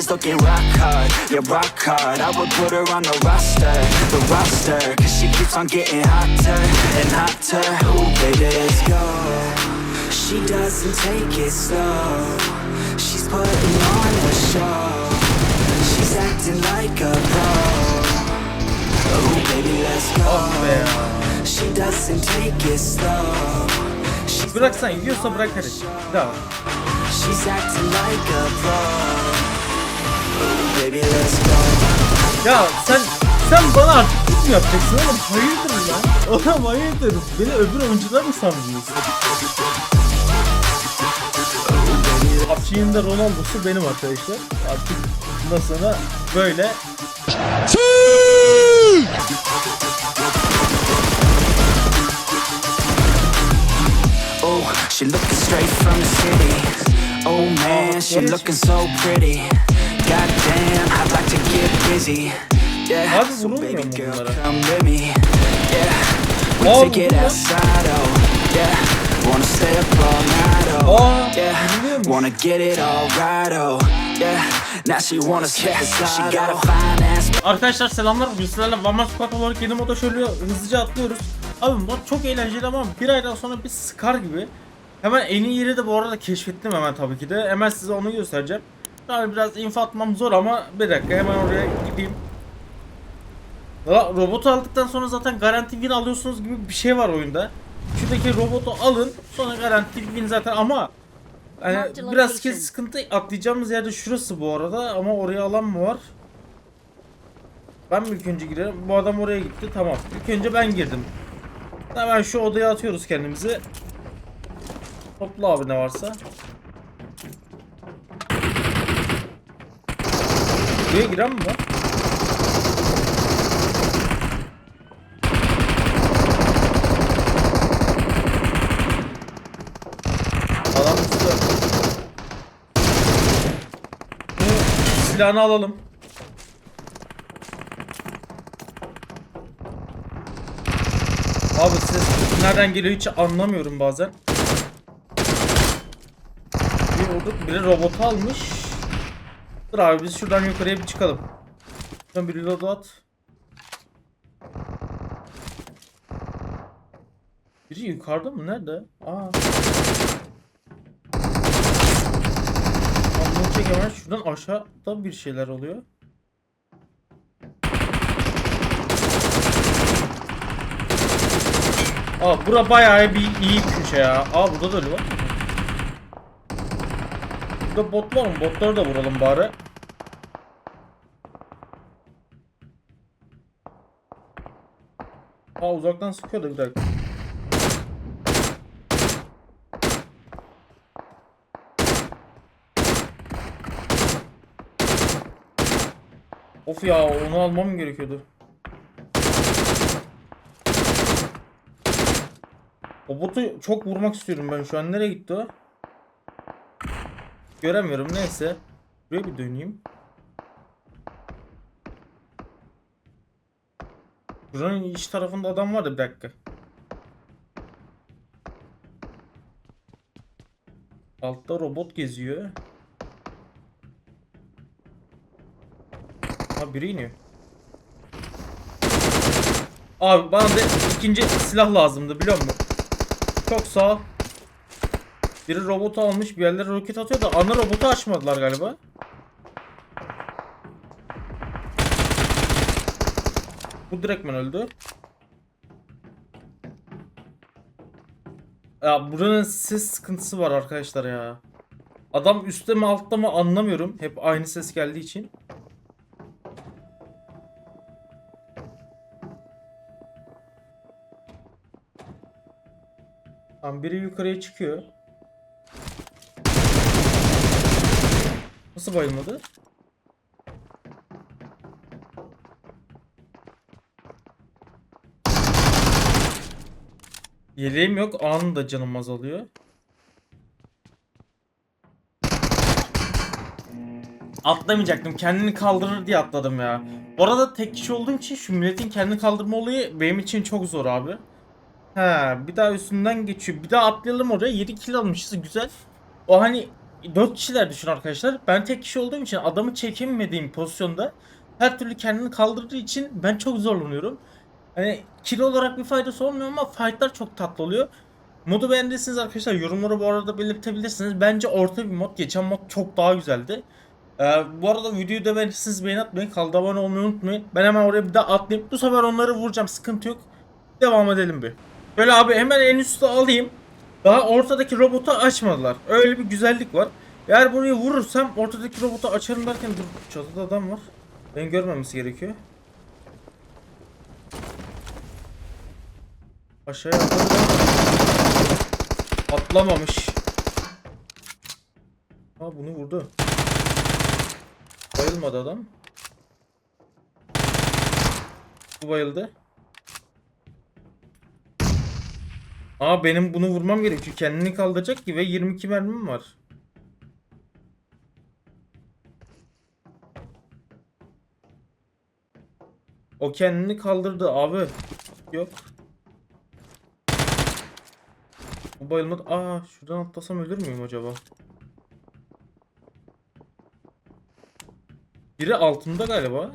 days looking rock hard, yeah rock hard. I would put her on the roster, the roster Cause she keeps on getting hotter and hotter. Ooh baby let's go. She doesn't take it slow. She's putting on a show. She's acting like a pro. Ooh baby let's go. Be. She doesn't take it slow. She's Bıraksan yiyorsa bırak hadi. Bir. She's acting like a pro. Ya sen sen bana artık mı yapacaksın oğlum? Hayırdır lan? Oğlum hayırdır? Beni öbür oyuncular mı sanıyorsun? PUBG'nin de Ronaldo'su benim arkadaşlar. Artık bundan sonra böyle Oh, she looking straight from the city. Oh man, she looking so pretty. Abi vurulmuyor mu bunlara? Aa. Oh, wanna. Oh, Aa, yeah, vuruluyormuş. wanna get it all right. Oh, yeah, now she wanna skip the side. She got a fine ass. Arkadaşlar selamlar. Bugün sizlerle Vamar Squad olarak yeni moda şöyle hızlıca atlıyoruz. Abi mod çok eğlenceli ama bir aydan sonra bir sıkar gibi. Hemen en iyi yeri de bu arada keşfettim hemen tabii ki de. Hemen size onu göstereceğim. Yani biraz info atmam zor ama bir dakika hemen oraya gideyim. Valla robotu aldıktan sonra zaten garanti win alıyorsunuz gibi bir şey var oyunda. Şuradaki robotu alın sonra garanti win zaten ama yani biraz kes sıkıntı atlayacağımız yerde şurası bu arada ama oraya alan mı var? Ben mi ilk önce girerim? Bu adam oraya gitti. Tamam. İlk önce ben girdim. Hemen şu odaya atıyoruz kendimizi. Topla abi ne varsa. Buraya giren mi var? Adam silahını alalım. Abi ses nereden geliyor hiç anlamıyorum bazen. Bir vurduk biri robotu almış. Dur abi biz şuradan yukarıya bir çıkalım. Şuradan bir reload at. Biri yukarıda mı? Nerede? Aa. Anlamı çek hemen şuradan aşağıda bir şeyler oluyor. Aa bura bayağı bir iyi köşe ya. Aa burada da ölü var. Burada bot var mı? Botları da vuralım bari. Aa uzaktan sıkıyor da bir dakika. Of ya onu almam gerekiyordu. O botu çok vurmak istiyorum ben şu an. Nereye gitti o? Göremiyorum neyse. Buraya bir döneyim. Buranın iç tarafında adam var da bir dakika. Altta robot geziyor. Ha biri iniyor. Abi bana da ikinci silah lazımdı biliyor musun? Çok sağ ol. Biri robotu almış bir yerlere roket atıyor da ana robotu açmadılar galiba. Bu direktmen öldü. Ya buranın ses sıkıntısı var arkadaşlar ya. Adam üstte mi altta mı anlamıyorum. Hep aynı ses geldiği için. Tamam biri yukarıya çıkıyor. Nasıl bayılmadı? Yeleğim yok anında canım azalıyor. Atlamayacaktım. Kendini kaldırır diye atladım ya. Bu arada tek kişi olduğum için şu milletin kendini kaldırma olayı benim için çok zor abi. He, bir daha üstünden geçiyor. Bir daha atlayalım oraya. 7 kill almışız. Güzel. O hani 4 kişiler düşün arkadaşlar. Ben tek kişi olduğum için adamı çekemediğim pozisyonda her türlü kendini kaldırdığı için ben çok zorlanıyorum. Hani kilo olarak bir faydası olmuyor ama fightlar çok tatlı oluyor. Modu beğendiyseniz arkadaşlar yorumlara bu arada belirtebilirsiniz. Bence orta bir mod. Geçen mod çok daha güzeldi. Ee, bu arada videoyu da beğenirseniz beğeni atmayı, kaldı abone olmayı unutmayın. Ben hemen oraya bir daha atlayayım. Bu sefer onları vuracağım. Sıkıntı yok. Devam edelim bir. Böyle abi hemen en üstte alayım. Daha ortadaki robotu açmadılar. Öyle bir güzellik var. Eğer burayı vurursam ortadaki robotu açarım derken dur çatıda adam var. Beni görmemesi gerekiyor. Aşağıya atladı. Atlamamış. Ha bunu vurdu. Bayılmadı adam. Bu bayıldı. Aa benim bunu vurmam gerekiyor. Kendini kaldıracak ki ve 22 mermim var. O kendini kaldırdı abi. Yok. Bu bayılmadı. Aa şuradan atlasam ölür müyüm acaba? Biri altında galiba.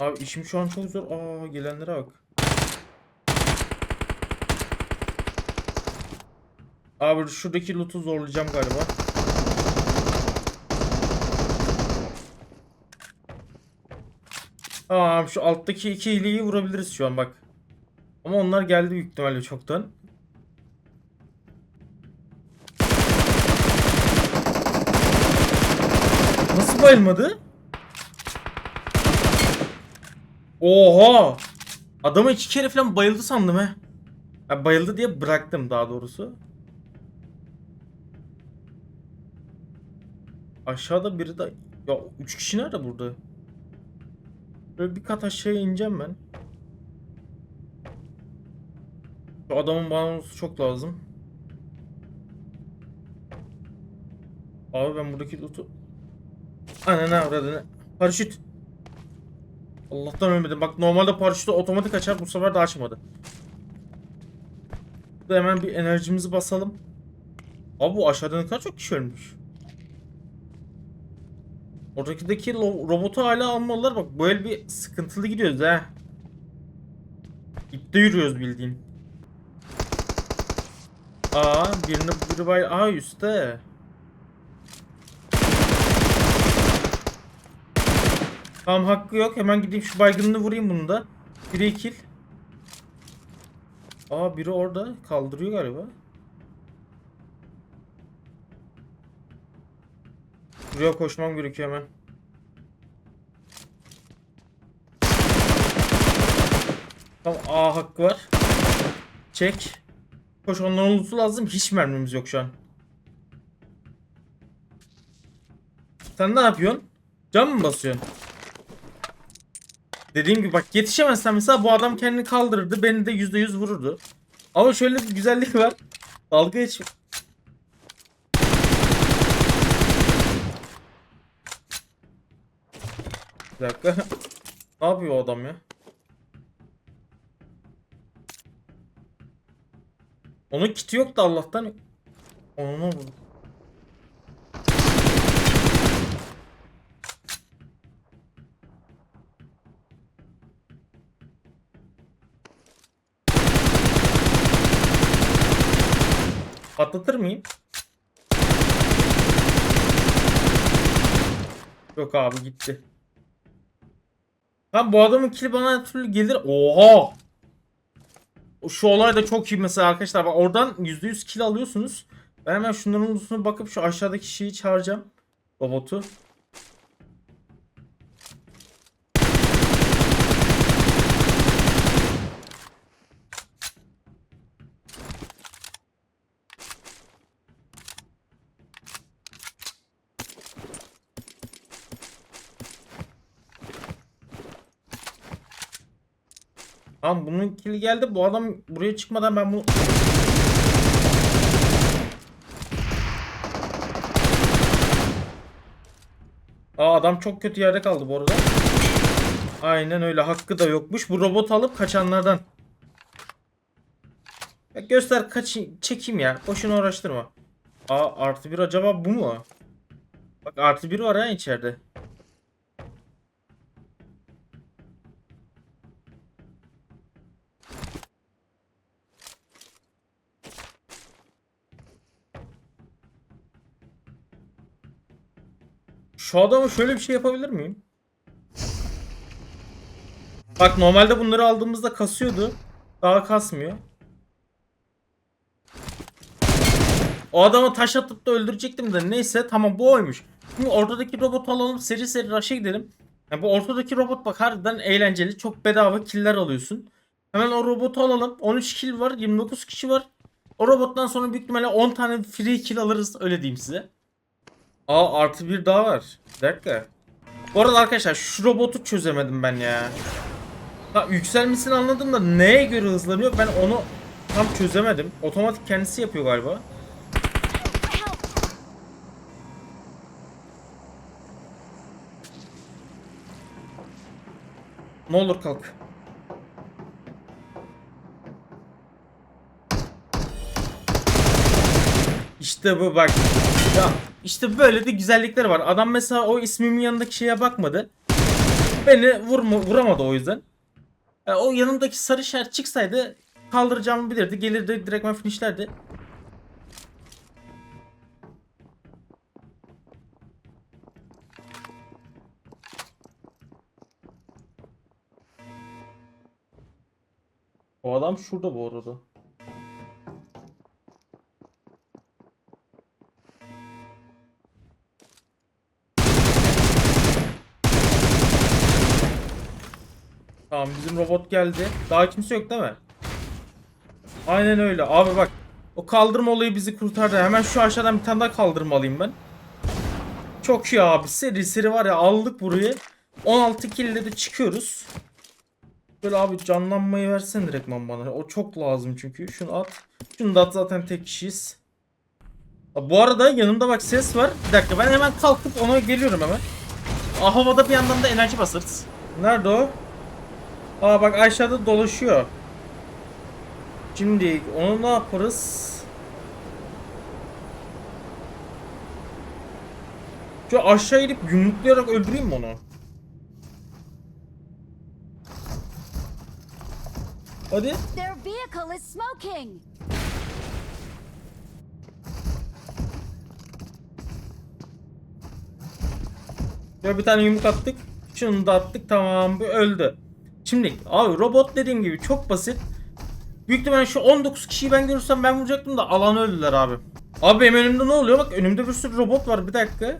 Abi işim şu an çok zor. Aa gelenlere bak. Abi şuradaki loot'u zorlayacağım galiba. Aa şu alttaki iki hileyi vurabiliriz şu an bak. Ama onlar geldi büyük ihtimalle çoktan. Nasıl bayılmadı? Oha! Adama iki kere falan bayıldı sandım he. Ha, bayıldı diye bıraktım daha doğrusu. Aşağıda biri de... Ya üç kişi nerede burada? Böyle bir kat aşağıya ineceğim ben. Şu adamın bana çok lazım. Abi ben buradaki loot'u... Ananı avradını. Paraşüt. Allah'tan ölmedim. Bak normalde paraşütü otomatik açar bu sefer de açmadı. Burada hemen bir enerjimizi basalım. Abi bu aşağıda kadar çok kişi ölmüş. Oradaki robotu hala almalılar. Bak böyle bir sıkıntılı gidiyoruz ha. İpte yürüyoruz bildiğin. Aa birini biri bay Aa üstte. Tamam hakkı yok. Hemen gideyim şu baygınını vurayım bunu da. Biri kill. Aa biri orada kaldırıyor galiba. Buraya koşmam gerekiyor hemen. Tamam A hakkı var. Çek. Koş onların olması lazım. Hiç mermimiz yok şu an. Sen ne yapıyorsun? Cam mı basıyorsun? Dediğim gibi bak yetişemezsem mesela bu adam kendini kaldırırdı. Beni de %100 vururdu. Ama şöyle bir güzellik var. Dalga geç. Bir dakika. ne yapıyor o adam ya? Onun kiti yok da Allah'tan. Onu vurdu. Patlatır mıyım? Yok abi gitti. Ha bu adamın kili bana türlü gelir. Oha! Şu olay da çok iyi mesela arkadaşlar. Bak oradan %100 kill alıyorsunuz. Ben hemen şunların ulusuna bakıp şu aşağıdaki şeyi çağıracağım. Robotu. Tamam bunun kili geldi. Bu adam buraya çıkmadan ben bunu... Aa adam çok kötü yerde kaldı bu arada. Aynen öyle hakkı da yokmuş. Bu robot alıp kaçanlardan. Ya göster kaç çekeyim ya. Boşuna uğraştırma. Aa artı bir acaba bu mu? Bak artı bir var ha içeride. Şu adamı şöyle bir şey yapabilir miyim? Bak normalde bunları aldığımızda kasıyordu. Daha kasmıyor. O adamı taş atıp da öldürecektim de neyse tamam bu oymuş. Şimdi ortadaki robotu alalım seri seri rush'a gidelim. Ya bu ortadaki robot bak harbiden eğlenceli. Çok bedava killer alıyorsun. Hemen o robotu alalım. 13 kill var 29 kişi var. O robottan sonra büyük ihtimalle 10 tane free kill alırız öyle diyeyim size. Aa artı bir daha var. Bir dakika. Bu arada arkadaşlar şu robotu çözemedim ben ya. Ha yükselmesini anladım da neye göre hızlanıyor ben onu tam çözemedim. Otomatik kendisi yapıyor galiba. Ne olur kalk. İşte bu bak. Ya işte böyle de güzellikler var. Adam mesela o ismimin yanındaki şeye bakmadı. Beni vurma, vuramadı o yüzden. Ya o yanındaki sarı şer çıksaydı kaldıracağımı bilirdi. Gelirdi direktman finishlerdi. O adam şurada bu arada. Tamam bizim robot geldi. Daha kimse yok değil mi? Aynen öyle. Abi bak. O kaldırma olayı bizi kurtardı. Hemen şu aşağıdan bir tane daha kaldırma alayım ben. Çok iyi abi. Seri seri var ya aldık burayı. 16 kill ile de çıkıyoruz. Böyle abi canlanmayı versen direktman bana. O çok lazım çünkü. Şunu at. Şunu da at zaten tek kişiyiz. Bu arada yanımda bak ses var. Bir dakika ben hemen kalkıp ona geliyorum hemen. Havada bir yandan da enerji basarız. Nerede o? Aa bak aşağıda dolaşıyor. Şimdi onu ne yaparız? Şu aşağı inip yumruklayarak öldüreyim mi onu? Hadi. Their vehicle is smoking. Ya bir tane yumruk attık. Şunu da attık. Tamam bu öldü. Şimdi abi robot dediğim gibi çok basit. Büyük ihtimalle şu 19 kişiyi ben görürsem ben vuracaktım da alan öldüler abi. Abi benim önümde ne oluyor? Bak önümde bir sürü robot var. Bir dakika.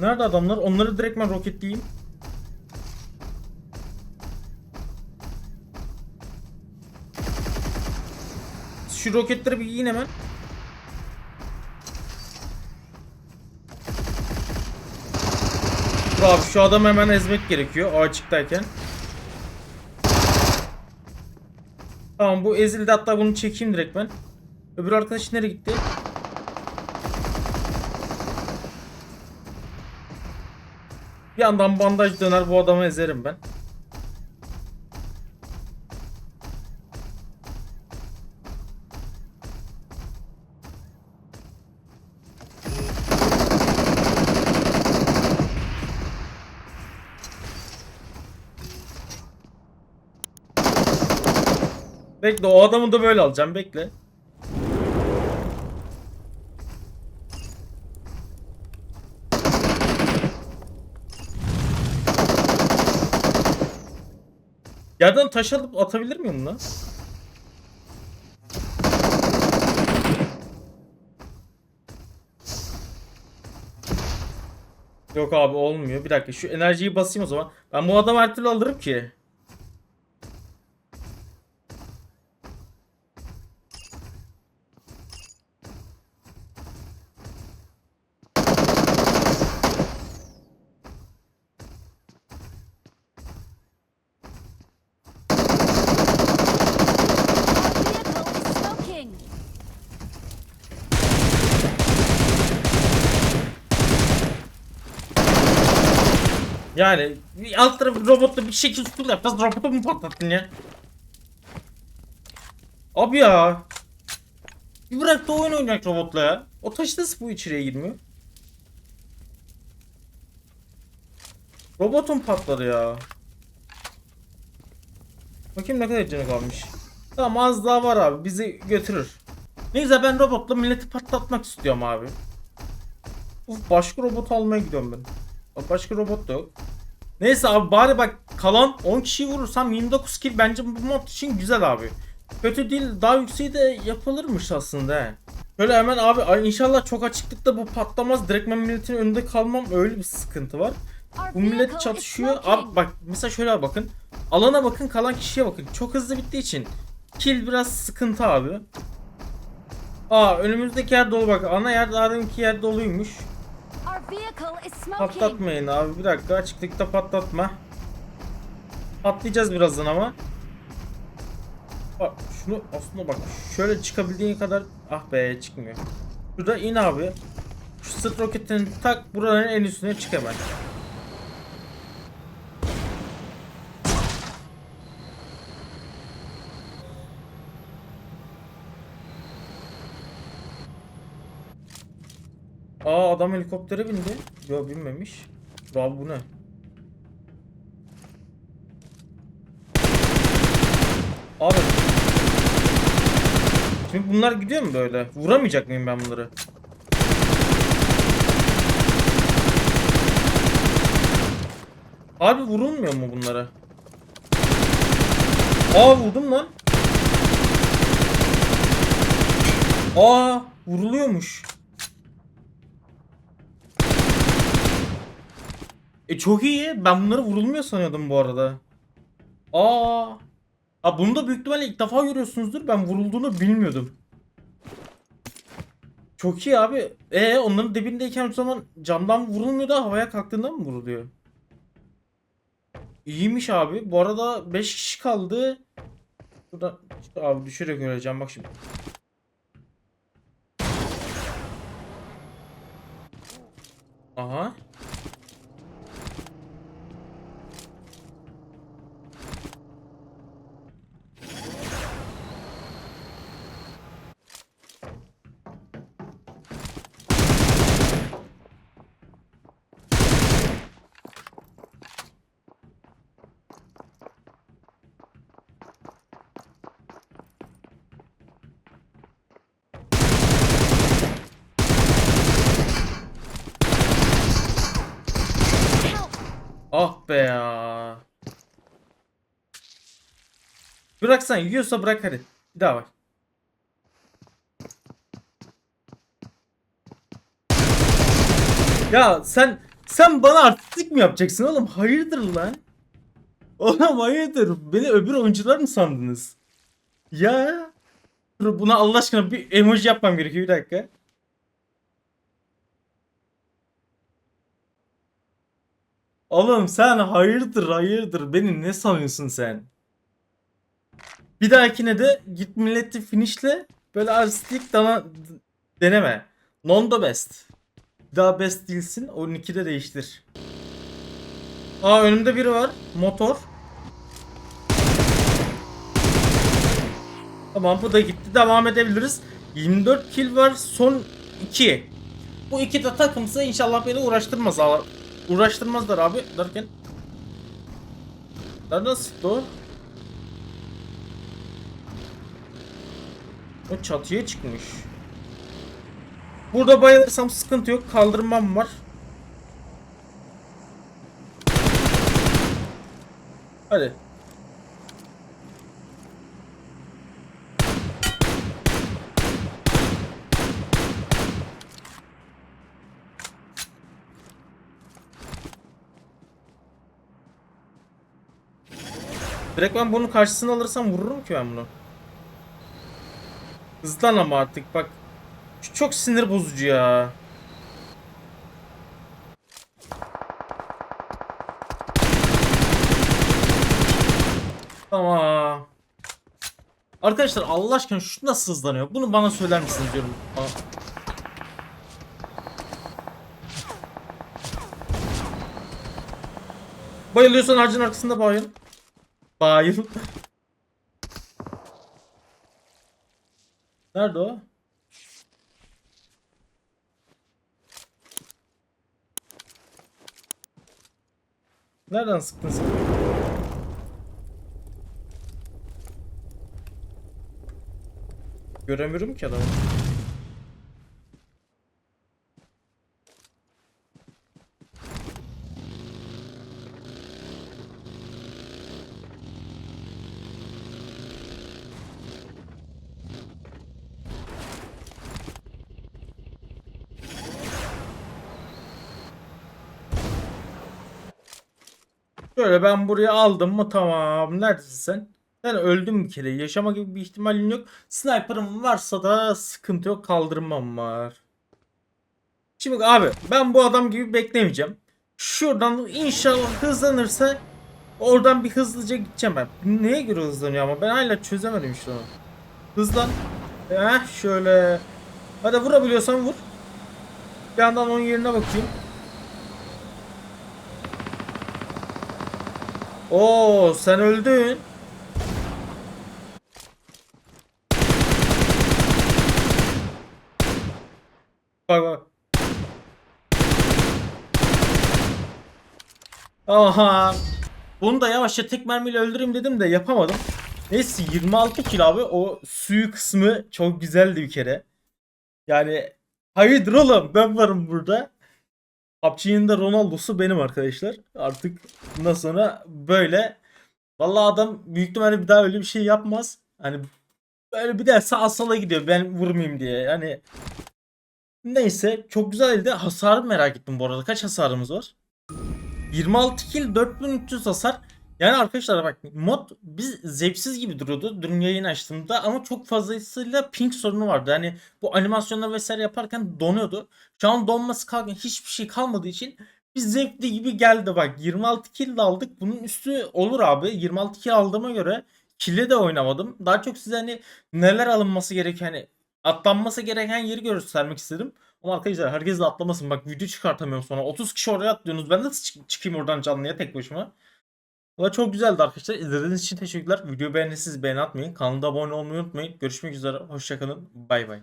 Nerede adamlar? Onları direkt ben roketleyeyim. Şu roketleri bir yiyin hemen. Abi şu adamı hemen ezmek gerekiyor o açıktayken. Tamam bu ezildi hatta bunu çekeyim direkt ben. Öbür arkadaş nereye gitti? Bir yandan bandaj döner bu adamı ezerim ben. Bekle o adamı da böyle alacağım bekle. Yerden taş alıp atabilir miyim lan? Yok abi olmuyor. Bir dakika şu enerjiyi basayım o zaman. Ben bu adamı her türlü alırım ki. Our vehicle is smoking. Yani alt tarafı robotla bir şekil tutul yapacağız. Robotu mu patlattın ya? Abi ya. Bir bırak da oyun oynayacak robotla ya. O taşı nasıl bu içeriye girmiyor? Robotum patladı ya. Bakayım ne kadar canı kalmış. Tamam az daha var abi bizi götürür. Neyse ben robotla milleti patlatmak istiyorum abi. Uf başka robot almaya gidiyorum ben. Bak başka robot da yok. Neyse abi bari bak kalan 10 kişiyi vurursam 29 kill bence bu mod için güzel abi. Kötü değil daha yükseği de yapılırmış aslında. Şöyle hemen abi inşallah çok açıklıkta bu patlamaz. Direktmen milletin önünde kalmam öyle bir sıkıntı var. Bu millet çatışıyor. Abi bak mesela şöyle bakın. Alana bakın kalan kişiye bakın. Çok hızlı bittiği için kill biraz sıkıntı abi. Aa önümüzdeki yer dolu bak. Ana yer daha deminki yer doluymuş. Our vehicle is smoking. Patlatmayın abi bir dakika açıklıkta patlatma. Patlayacağız birazdan ama. Bak şunu aslında bak şöyle çıkabildiğin kadar ah be çıkmıyor. Şurada in abi. Şu sırt roketini tak buranın en üstüne çık hemen. Aa adam helikoptere bindi. Yo binmemiş. Abi bu ne? Abi. Şimdi bunlar gidiyor mu böyle? Vuramayacak mıyım ben bunları? Abi vurulmuyor mu bunlara? Aa vurdum lan. Aa vuruluyormuş. E çok iyi. Ben bunları vurulmuyor sanıyordum bu arada. Aa. Ha bunu da büyük ihtimalle ilk defa görüyorsunuzdur. Ben vurulduğunu bilmiyordum. Çok iyi abi. E onların dibindeyken o zaman camdan vurulmuyor da havaya kalktığında mı vuruluyor? İyiymiş abi. Bu arada 5 kişi kaldı. Burada abi düşerek öleceğim bak şimdi. Aha. Help! Ah be ya. Bıraksan yiyorsa bırak hadi. Bir daha bak. Ya sen sen bana artistik mi yapacaksın oğlum? Hayırdır lan? Oğlum hayırdır? Beni öbür oyuncular mı sandınız? Ya. Dur buna Allah aşkına bir emoji yapmam gerekiyor bir dakika. Oğlum sen hayırdır hayırdır beni ne sanıyorsun sen? Bir dahakine de git milleti finishle böyle artistik dana deneme. Non the best. Bir daha best değilsin 12'de değiştir. Aa önümde biri var. Motor. Tamam bu da gitti. Devam edebiliriz. 24 kill var. Son 2. Bu iki de takımsa inşallah beni uğraştırmaz. Uğraştırmazlar abi derken. Nereden sıktı o? O çatıya çıkmış. Burada bayılırsam sıkıntı yok. Kaldırmam var. Hadi. Direkt ben bunun karşısına alırsam vururum ki ben bunu. Hızlan ama artık bak. Şu çok sinir bozucu ya. Tamam. Arkadaşlar Allah aşkına şu nasıl hızlanıyor? Bunu bana söyler misiniz diyorum. Aa. Bayılıyorsan ağacın arkasında bayıl. Bayıl. Nerede o? Nereden sıktın sen? Göremiyorum ki adamı. Şöyle ben buraya aldım mı tamam. Neredesin sen? Sen öldün bir kere. Yaşama gibi bir ihtimalin yok. Sniper'ım varsa da sıkıntı yok. Kaldırmam var. Şimdi abi ben bu adam gibi beklemeyeceğim. Şuradan inşallah hızlanırsa oradan bir hızlıca gideceğim ben. Neye göre hızlanıyor ama ben hala çözemedim işte onu. Hızlan. Heh şöyle. Hadi vurabiliyorsan vur. Bir yandan onun yerine bakayım. Oo sen öldün. Bak bak. Aha. Bunu da yavaşça tek mermiyle öldüreyim dedim de yapamadım. Neyse 26 kill abi o suyu kısmı çok güzeldi bir kere. Yani hayırdır oğlum ben varım burada. PUBG'nin de Ronaldo'su benim arkadaşlar. Artık bundan sonra böyle. Vallahi adam büyük ihtimalle bir daha öyle bir şey yapmaz. Hani böyle bir de sağa sola gidiyor ben vurmayayım diye. Yani neyse çok güzeldi. Hasarı merak ettim bu arada. Kaç hasarımız var? 26 kill 4300 hasar. Yani arkadaşlar bak mod biz zevksiz gibi duruyordu dün yayın açtığımda ama çok fazlasıyla ping sorunu vardı. Yani bu animasyonlar vesaire yaparken donuyordu. Şu an donması kalkan hiçbir şey kalmadığı için biz zevkli gibi geldi bak 26 kill aldık. Bunun üstü olur abi. 26 kill aldığıma göre kill'e de oynamadım. Daha çok size hani neler alınması gereken hani atlanması gereken yeri göstermek istedim. Ama arkadaşlar herkes de atlamasın. Bak video çıkartamıyorum sonra. 30 kişi oraya atlıyorsunuz. Ben nasıl çık- çıkayım oradan canlıya tek başıma? Valla çok güzeldi arkadaşlar. İzlediğiniz için teşekkürler. Videoyu beğendiyseniz beğeni atmayın. Kanala abone olmayı unutmayın. Görüşmek üzere. Hoşçakalın. Bay bay.